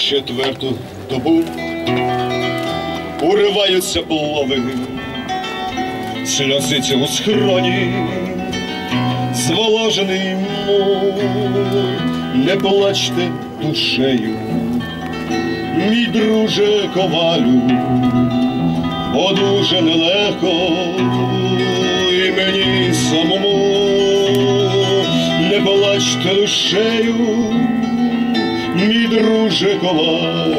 четверту добу уриваються плови, сльозиться у схроні, зволожений мур, не плачте душею, мій друже ковалю, бо дуже нелегко і мені самому. Не плачте душею, мій друже ковалю,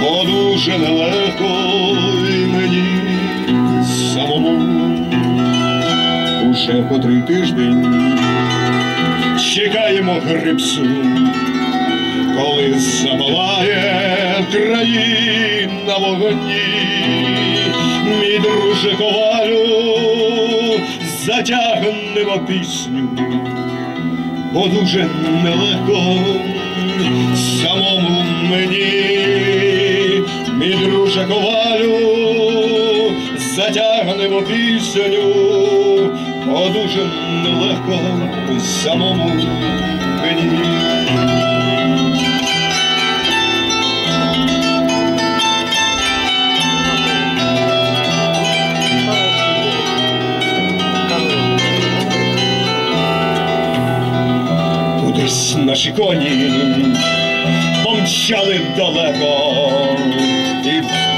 бо дуже нелегко і мені самому. Уже котрий тиждень чекаємо грипсу, коли запалає країна вогні, мій друже ковалю, затягнемо пісню, бо дуже нелегко затягнемо пісню, бо дуже нелегко самому мені. Кудись наші коні помчали далеко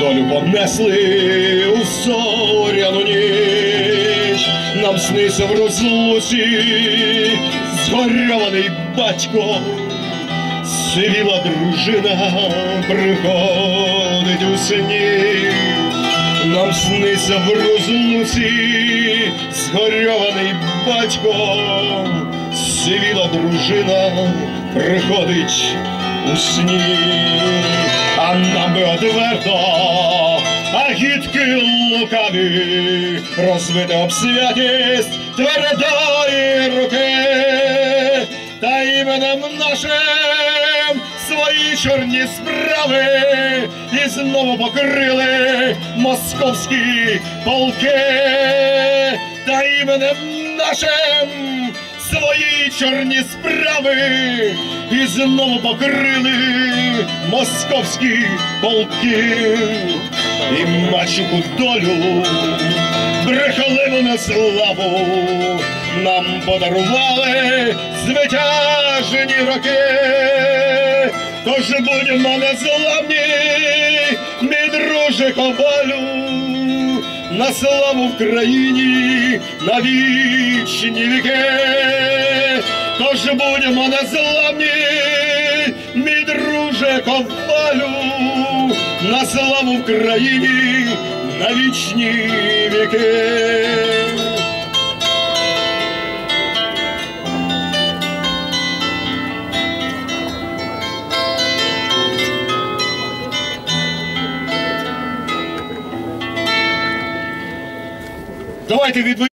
долю понесли у зоряну ніч. Нам снився в розлуці згорьований батько, сивіла дружина приходить у сні. Нам сниться в розлуці згорьований батько, сивіла дружина приходить у сні, а нам би одверто, а гідки лукаві, розвити об святість твердої руки, та іменем нашим свої чорні справи і знову покрили московські полки, та іменем нашим свої чорні справи і знову покрили московські полки і мачуху долю брехливу на славу нам подарували звитяжені роки. Тож будемо незламні, мій друже ковалю, на славу в країні на вічні віки. Тож будемо незламні, на славу в країні на вічні віки. Давайте відведемо.